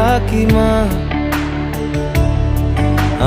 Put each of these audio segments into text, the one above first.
থাকি মা।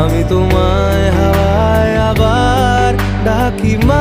আমি তোমায় হাওয়ায় আবার ডাকি মা।